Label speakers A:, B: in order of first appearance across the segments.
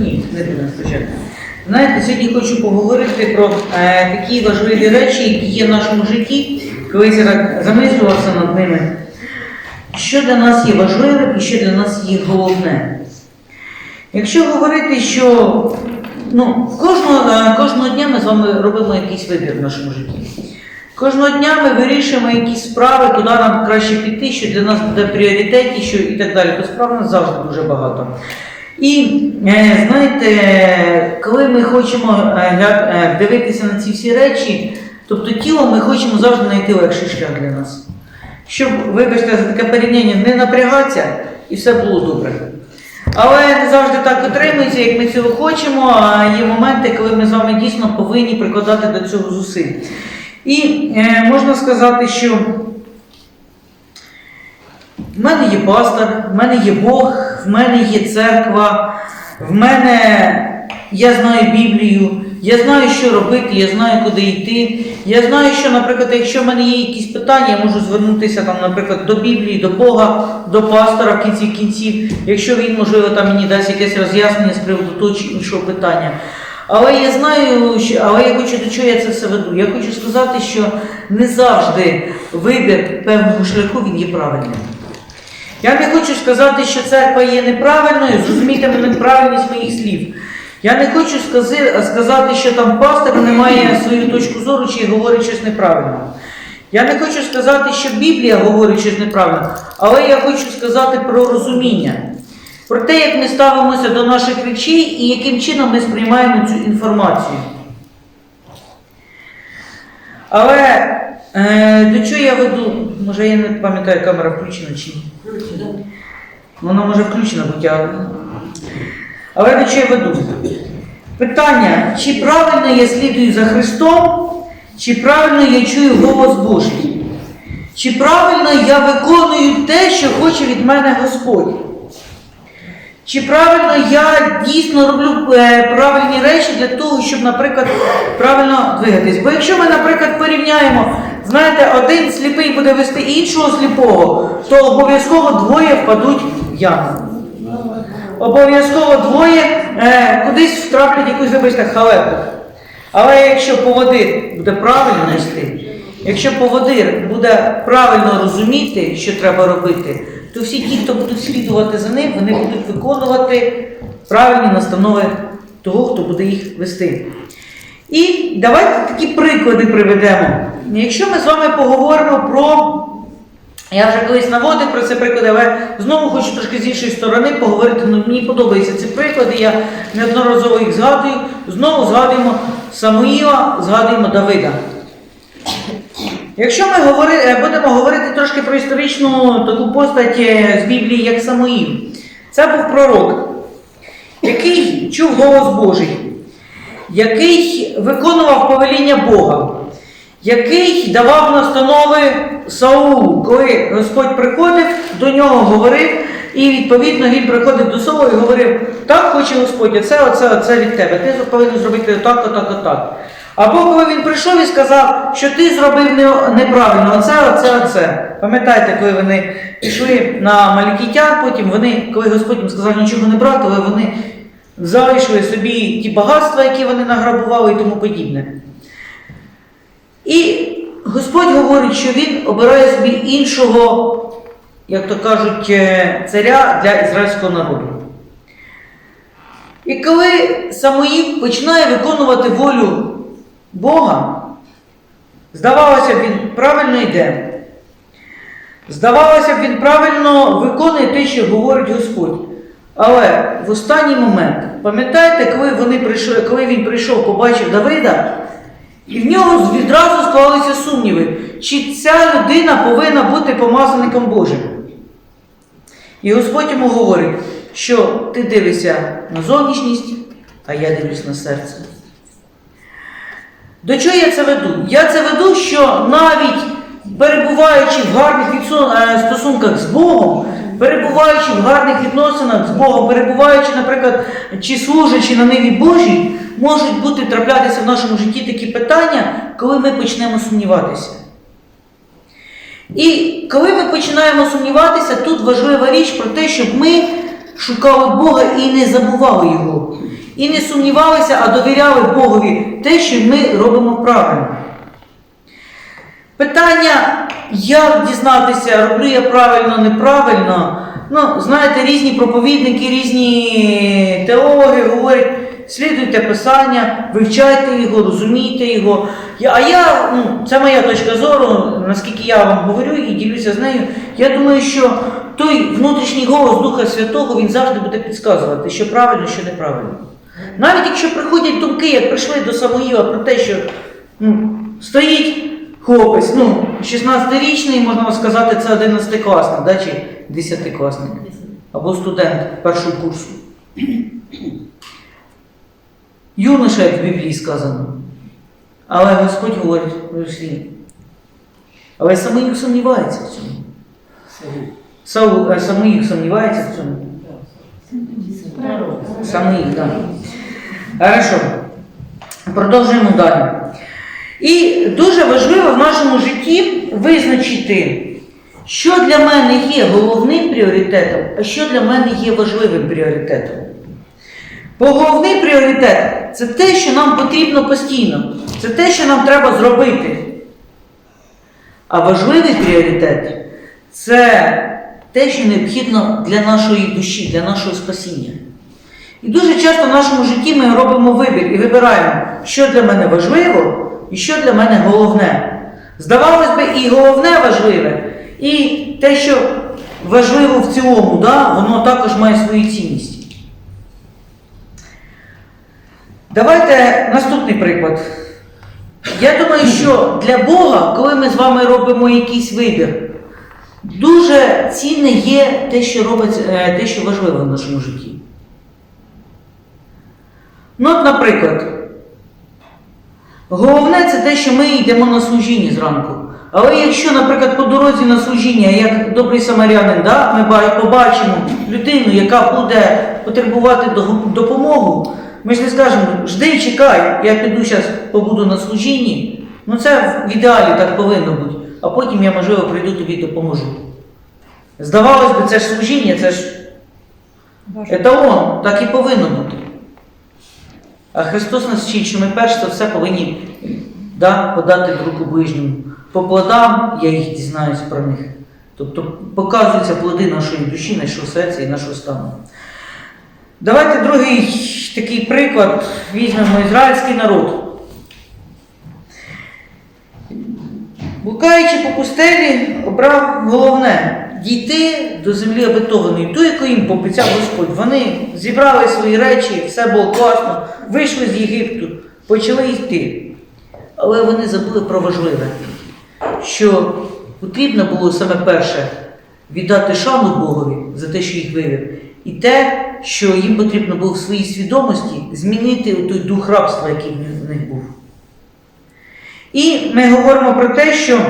A: Ні, не будемо спочатку. Знаєте, сьогодні хочу поговорити про е, такі важливі речі, які є в нашому житті, коли я замислювався над ними. Що для нас є важливим і що для нас є головне. Якщо говорити, що ну, кожного, е, кожного дня ми з вами робимо якийсь вибір в нашому житті. Кожного дня ми вирішуємо якісь справи, куди нам краще піти, що для нас буде пріоритет, і що і так далі. Бо справ нас завжди дуже багато. І е, знаєте, коли ми хочемо е, е, дивитися на ці всі речі, тобто тіло ми хочемо завжди знайти легший шлях для нас. Щоб, вибачте, за таке порівняння не напрягатися і все було добре. Але не завжди так отримується, як ми цього хочемо, а є моменти, коли ми з вами дійсно повинні прикладати до цього зусиль. І е, можна сказати, що в мене є пастор, в мене є Бог, в мене є церква, в мене я знаю Біблію, я знаю, що робити, я знаю, куди йти. Я знаю, що, наприклад, якщо в мене є якісь питання, я можу звернутися там, наприклад, до Біблії, до Бога, до пастора в кінці кінців, якщо він, можливо, там мені дасть якесь роз'яснення з приводу того чи іншого питання. Але я знаю, що але я хочу до чого я це все веду. Я хочу сказати, що не завжди вибір певного шляху він є правильним. Я не хочу сказати, що церква є неправильною, зрозумійте мене правильність моїх слів. Я не хочу сказати, що там пастор не має свою точку зору чи говорить щось неправильно. Я не хочу сказати, що Біблія говорить щось неправильно, але я хочу сказати про розуміння, про те, як ми ставимося до наших речей і яким чином ми сприймаємо цю інформацію. Але е, до чого я веду? Може, я не пам'ятаю, камера включена чи ні. Вона може включена бути, але. Але до чого я веду? Питання, чи правильно я слідую за Христом, чи правильно я чую голос Божий? Чи правильно я виконую те, що хоче від мене Господь? Чи правильно я дійсно роблю е, правильні речі для того, щоб, наприклад, правильно двигатись? Бо якщо ми, наприклад, порівняємо, знаєте, один сліпий буде вести іншого сліпого, то обов'язково двоє впадуть в яму. Обов'язково двоє е, кудись втраплять якусь, вибачте, халепу. Але якщо поводир буде правильно нести, якщо поводир буде правильно розуміти, що треба робити, то всі ті, хто будуть слідувати за ним, вони будуть виконувати правильні настанови того, хто буде їх вести. І давайте такі приклади приведемо. Якщо ми з вами поговоримо про я вже колись наводив про це приклади, але знову хочу трошки з іншої сторони поговорити. Ну, мені подобаються ці приклади, я неодноразово їх згадую. Знову згадуємо Самуїла, згадуємо Давида. Якщо ми говори, е, будемо говорити трошки про історичну таку постать е, з Біблії, як Самуїл, це був пророк, який чув голос Божий, який виконував повеління Бога який давав настанови Саулу, коли Господь приходив до нього, говорив, і відповідно він приходив до Саула і говорив: так хоче Господь, оце, оце, оце від тебе. Ти повинен зробити отак, отак, отак. Або коли він прийшов і сказав, що ти зробив неправильно, оце, оце, оце. Пам'ятаєте, коли вони пішли на Малікітян, потім вони, коли Господь їм сказав нічого не брати, але вони залишили собі ті багатства, які вони награбували і тому подібне. І Господь говорить, що Він обирає собі іншого, як то кажуть, е, царя для ізраїльського народу. І коли Самуїл починає виконувати волю Бога, здавалося б, він правильно йде. Здавалося б, він правильно виконує те, що говорить Господь. Але в останній момент, пам'ятаєте, коли, вони прийшли, коли він прийшов, побачив Давида, і в нього відразу склалися сумніви, чи ця людина повинна бути помазаником Божим. І Господь йому говорить, що ти дивишся на зовнішність, а я дивлюсь на серце. До чого я це веду? Я це веду, що навіть перебуваючи в гарних е, стосунках з Богом, перебуваючи в гарних відносинах з Богом, перебуваючи, наприклад, чи служачи на ниві Божій, можуть бути траплятися в нашому житті такі питання, коли ми почнемо сумніватися. І коли ми починаємо сумніватися, тут важлива річ про те, щоб ми шукали Бога і не забували Його. і не сумнівалися, а довіряли Богові те, що ми робимо правильно. Питання, як дізнатися, роблю я правильно, неправильно. Ну, знаєте, різні проповідники, різні теологи говорять, слідуйте писання, вивчайте його, розумійте його. А я, ну, це моя точка зору, наскільки я вам говорю і ділюся з нею. Я думаю, що той внутрішній голос Духа Святого він завжди буде підказувати, що правильно, що неправильно. Навіть якщо приходять думки, як прийшли до Самуїла про те, що ну, стоїть хлопець, ну, 16-річний, можна сказати, це 11-класник, да, чи 10-класник, або студент першого курсу. Юноша, як в Біблії сказано. Але Господь говорить слід. Але Самуїл сумнівається в цьому. Сау, е, Самуїл сумнівається в цьому. Самуїл, так. Хорошо. Продовжуємо далі. І дуже важливо в нашому житті визначити, що для мене є головним пріоритетом, а що для мене є важливим пріоритетом. Бо головний пріоритет це те, що нам потрібно постійно, це те, що нам треба зробити. А важливий пріоритет це те, що необхідно для нашої душі, для нашого спасіння. І дуже часто в нашому житті ми робимо вибір і вибираємо, що для мене важливо і що для мене головне. Здавалось би, і головне важливе, і те, що важливо в цілому, да, воно також має свою цінність. Давайте наступний приклад. Я думаю, що для Бога, коли ми з вами робимо якийсь вибір, дуже цінне є те, що робить, е, те, що важливо в нашому житті. Ну, от, наприклад, головне це те, що ми йдемо на служіння зранку. Але якщо, наприклад, по дорозі на служіння, як добрий самарянин, да, ми побачимо людину, яка буде потребувати допомогу, ми ж не скажемо, жди, чекай, я піду зараз побуду на служінні. Ну це в ідеалі так повинно бути. А потім я, можливо, прийду тобі допоможу. Здавалось би, це ж служіння, це ж еталон, так і повинно бути. Христос нас вчить, що ми перш за все повинні да, подати руку ближньому. По плодам я їх дізнаюся про них. Тобто показуються плоди нашої душі, нашого серця і нашого стану. Давайте другий такий приклад візьмемо ізраїльський народ. Блукаючи по пустелі, обрав головне дійти до землі обетованої, ту, яку їм пообіцяв Господь. Вони зібрали свої речі, все було класно, вийшли з Єгипту, почали йти. Але вони забули про важливе, що потрібно було саме перше віддати шану Богові за те, що їх вивів, і те, що їм потрібно було в своїй свідомості змінити той дух рабства, який в них був. І ми говоримо про те, що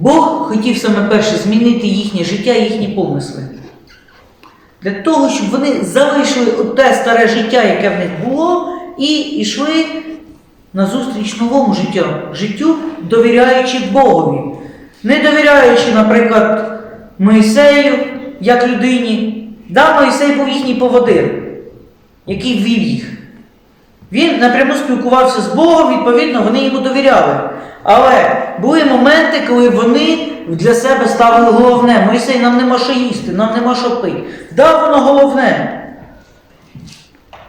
A: Бог хотів саме перше змінити їхнє життя, їхні помисли. Для того, щоб вони залишили те старе життя, яке в них було, і йшли назустріч новому життю, життю, довіряючи Богові. Не довіряючи, наприклад, Моїсею як людині. Да, Моїсей був їхній поводир, який ввів їх. Він напряму спілкувався з Богом, відповідно, вони йому довіряли. Але були моменти, коли вони для себе ставили головне. Мойсей, нам нема що їсти, нам нема що пити. Да, воно головне.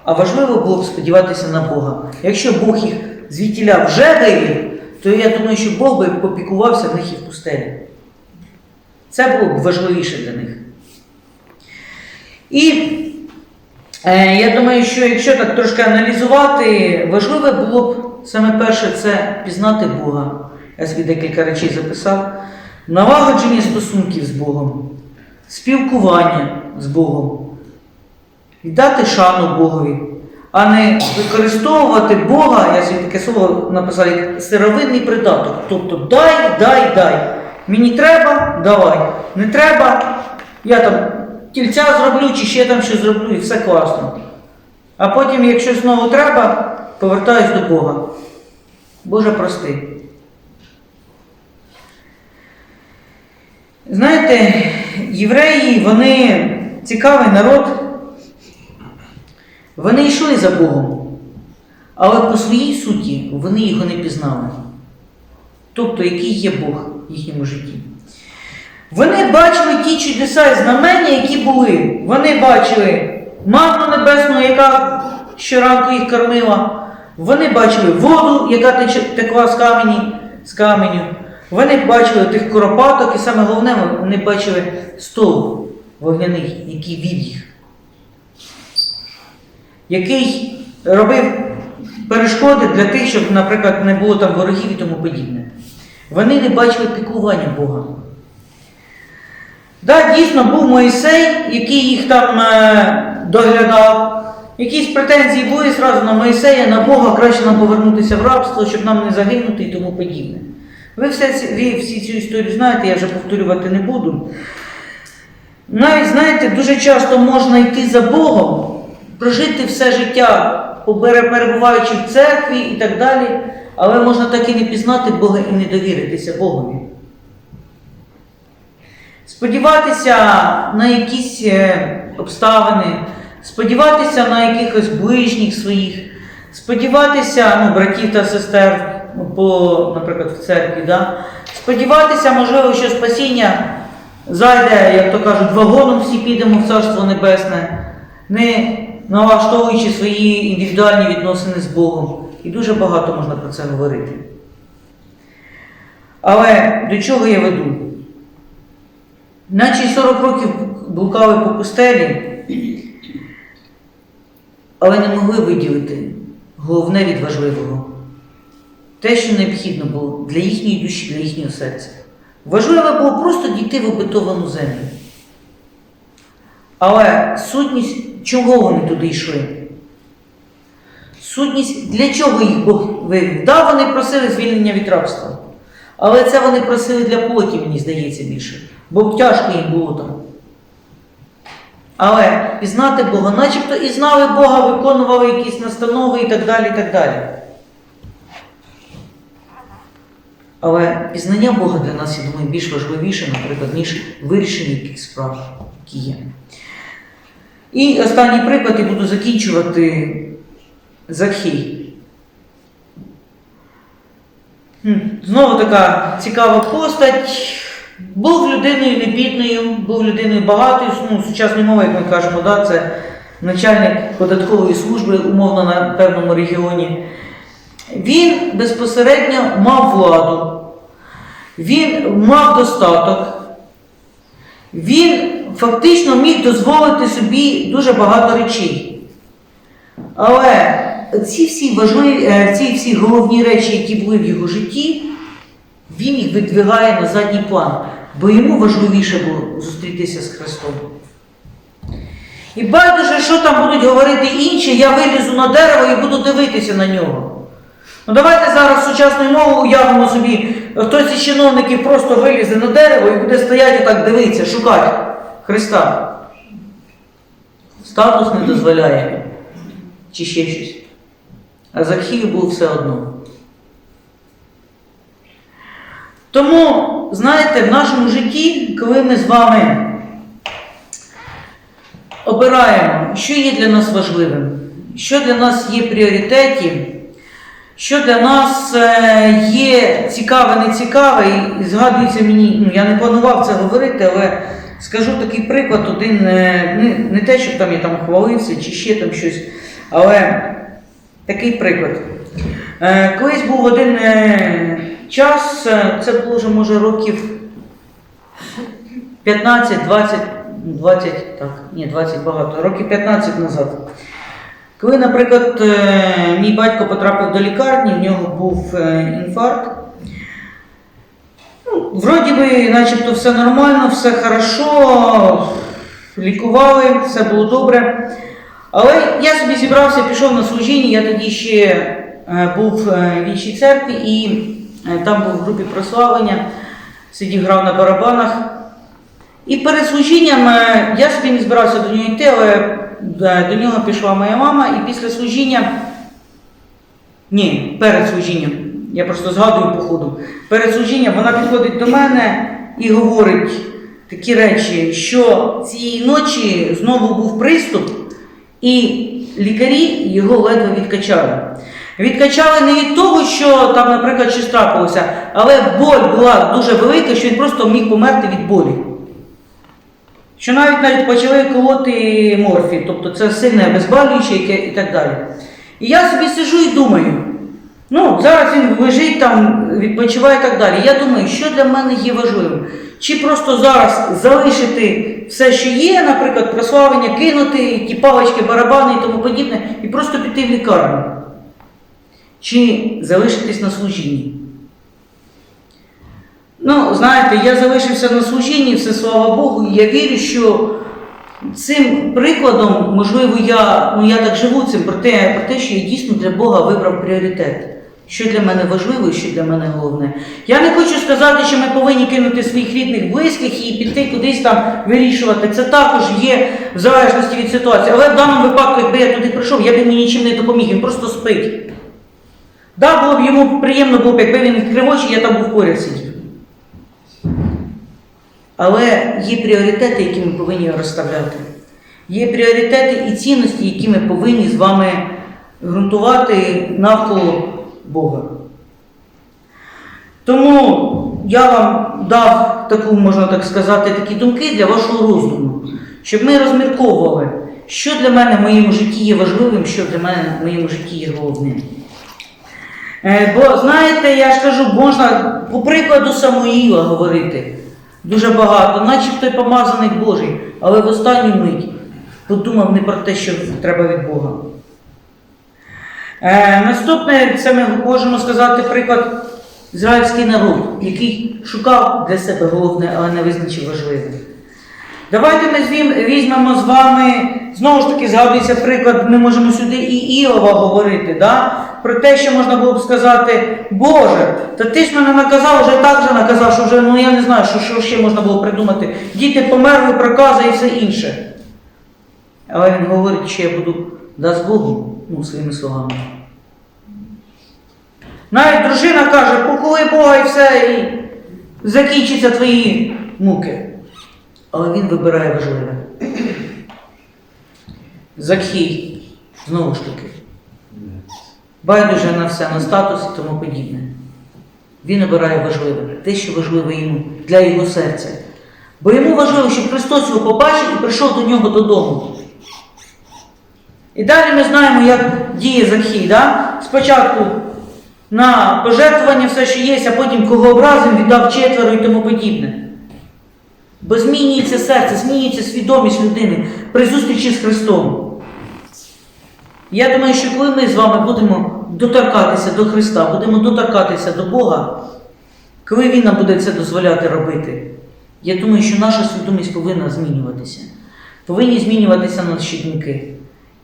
A: А важливо було б сподіватися на Бога. Якщо Бог їх звідтіля вже вивів, то я думаю, що Бог би попікувався в них і в пустелі. Це було б важливіше для них. І Е, Я думаю, що якщо так трошки аналізувати, важливе було б саме перше це пізнати Бога. Я собі декілька речей записав. Налагодження стосунків з Богом, спілкування з Богом, віддати шану Богові, а не використовувати Бога, я собі таке слово написав, як сировинний придаток. Тобто дай, дай, дай. Мені треба, давай. Не треба, я там кільця зроблю чи ще там щось зроблю, і все класно. А потім, якщо знову треба, повертаюсь до Бога. Боже, прости. Знаєте, євреї, вони цікавий народ. Вони йшли за Богом, але по своїй суті вони його не пізнали. Тобто, який є Бог в їхньому житті. Вони бачили ті чудеса і знамення, які були. Вони бачили манну небесну, яка щоранку їх кормила. Вони бачили воду, яка текла з камені, з каменю. Вони бачили тих коропаток, і саме головне, вони бачили стол вогняний, який вів їх, який робив перешкоди для тих, щоб, наприклад, не було там ворогів і тому подібне. Вони не бачили піклування Бога. Так, дійсно, був Моїсей, який їх там е, доглядав. Якісь претензії були зразу на Моїсея, на Бога, краще нам повернутися в рабство, щоб нам не загинути і тому подібне. Ви, все, ви всі цю історію знаєте, я вже повторювати не буду. Навіть, знаєте, дуже часто можна йти за Богом, прожити все життя, перебуваючи в церкві і так далі, але можна так і не пізнати Бога і не довіритися Богові. Сподіватися на якісь е, обставини, сподіватися на якихось ближніх своїх, сподіватися, ну, братів та сестер, ну, по, наприклад, в церкві, да? сподіватися, можливо, що спасіння зайде, як то кажуть, вагоном всі підемо в Царство Небесне, не налаштовуючи свої індивідуальні відносини з Богом. І дуже багато можна про це говорити. Але до чого я веду? Наче 40 років блукали по пустелі, але не могли виділити головне від важливого. Те, що необхідно було для їхньої душі, для їхнього серця. Важливо було просто дійти в обетовану землю. Але сутність, чого вони туди йшли? Сутність, для чого їх Бог вивів? Да, вони просили звільнення від рабства. Але це вони просили для плоті, мені здається, більше. Бо тяжко їм було там. Але пізнати Бога, начебто і знали Бога, виконували якісь настанови і так далі. і так далі. Але пізнання Бога для нас, я думаю, більш важливіше, наприклад, ніж вирішення яких справ, які є. І останній приклад, і буду закінчувати Захій. Знову така цікава постать. Був людиною небідною, був людиною багатою, ну, сучасною мовою, як ми кажемо, да, це начальник податкової служби, умовно на певному регіоні. Він безпосередньо мав владу, він мав достаток, він фактично міг дозволити собі дуже багато речей. Але ці всі важливі, е, ці всі головні речі, які були в його житті, він їх видвигає на задній план, бо йому важливіше було зустрітися з Христом. І байдуже, що там будуть говорити інші, я вилізу на дерево і буду дивитися на нього. Ну давайте зараз сучасною мовою уявимо собі, хтось із чиновників просто вилізе на дерево і буде стояти і так дивитися, шукати Христа. Статус не дозволяє. Чи ще щось. А Захію було все одно. Тому, знаєте, в нашому житті, коли ми з вами обираємо, що є для нас важливим, що для нас є пріоритеті, що для нас е, є цікаве, не цікаве, і згадується мені, ну я не планував це говорити, але скажу такий приклад, один, е, не, не те, щоб там я там хвалився чи ще там щось, але такий приклад. Е, Колись був один час, е, це було вже може років 15, 20, 20, так, ні, 20 багато, років 15 назад. Коли, наприклад, е, мій батько потрапив до лікарні, в нього був е, інфаркт. Ну, вроді би, начебто, все нормально, все хорошо, лікували, все було добре. Але я собі зібрався, пішов на служіння, я тоді ще був в іншій церкві і там був в групі прославлення, сидів, грав на барабанах. І перед служінням е, я собі не збирався до нього йти, але е, до нього пішла моя мама, і після служіння, ні, перед служінням, я просто згадую по ходу, перед служінням вона підходить до мене і говорить такі речі, що цієї ночі знову був приступ, І лікарі його ледве відкачали. Відкачали не від того, що там, наприклад, щось трапилося, але боль була дуже велика, що він просто міг померти від болі. Що навіть навіть почали колоти морфій, тобто це сильне обезболююче і так далі. І я собі сижу і думаю, ну, зараз він лежить там, відпочиває і так далі. Я думаю, що для мене є важливим? Чи просто зараз залишити все, що є, наприклад, прославлення, кинути ті палички, барабани і тому подібне, і просто піти в лікарню? Чи залишитись на служінні? Ну, знаєте, я залишився на служінні, все слава Богу, і я вірю, що цим прикладом, можливо, я, ну, я так живу цим, про те, про те, що я дійсно для Бога вибрав пріоритет. Що для мене важливо і що для мене головне. Я не хочу сказати, що ми повинні кинути своїх рідних, близьких і піти кудись там вирішувати. Це також є в залежності від ситуації. Але в даному випадку, якби я туди прийшов, я б йому нічим не допоміг, він просто спить. Да, було б йому приємно було б, якби він відкрив очі, я там був поряд сидів. Але є пріоритети, які ми повинні розставляти. Є пріоритети і цінності, які ми повинні з вами ґрунтувати навколо Бога. Тому я вам дав таку, можна так сказати, такі думки для вашого роздуму, щоб ми розмірковували, що для мене в моєму житті є важливим, що для мене в моєму житті є головним. Е, Бо знаєте, я ж кажу, можна по прикладу Самуїла говорити дуже багато, начебто й помазаний Божий, але в останню мить подумав не про те, що треба від Бога. Е, наступне, це ми можемо сказати приклад ізраїльський народ, який шукав для себе головне, але не визначив важливе. Давайте ми візьмемо з вами, знову ж таки, згадується приклад, ми можемо сюди і Іова говорити, да? про те, що можна було б сказати, Боже, та ти ж мене наказав, вже так же наказав, що вже ну я не знаю, що, що ще можна було придумати. Діти померли, прокази і все інше. Але він говорить, що я буду дасть Богу, ну, своїми словами. Навіть дружина каже, похоли Бога і все, і закінчаться твої муки. Але він вибирає важливе. Закхій, знову ж таки. Байдуже на все, на статус і тому подібне. Він обирає важливе, те, що важливе йому, для його серця. Бо йому важливо, щоб Христос його побачив і прийшов до нього додому. І далі ми знаємо, як діє Закхій. Да? Спочатку на пожертвування все, що є, а потім кого образив, віддав четверо і тому подібне. Бо змінюється серце, змінюється свідомість людини при зустрічі з Христом. Я думаю, що коли ми з вами будемо доторкатися до Христа, будемо доторкатися до Бога, коли Він нам буде це дозволяти робити, я думаю, що наша свідомість повинна змінюватися. Повинні змінюватися наші думки.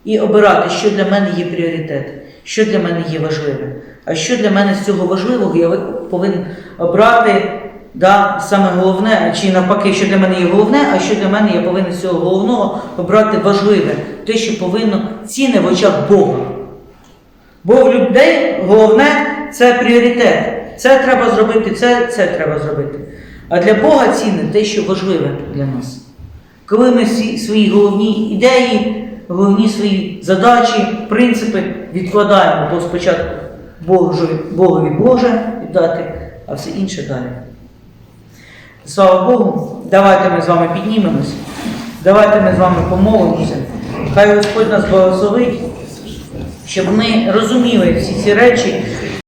A: І обирати, що для мене є пріоритет, що для мене є важливе. А що для мене з цього важливого, я повинен обрати да, саме головне, чи навпаки, що для мене є головне, а що для мене я повинен з цього головного обрати важливе, те, що повинно цінне в очах Бога. Бо в людей головне це пріоритет. Це треба зробити, це, це треба зробити. А для Бога цінне те, що важливе для нас. Коли ми всі свої головні ідеї, головні свої задачі, принципи відкладаємо, бо спочатку Богові Боже віддати, а все інше далі. Слава Богу, давайте ми з вами піднімемося, давайте ми з вами помолимося. Хай Господь нас благословить, щоб ми розуміли всі ці речі,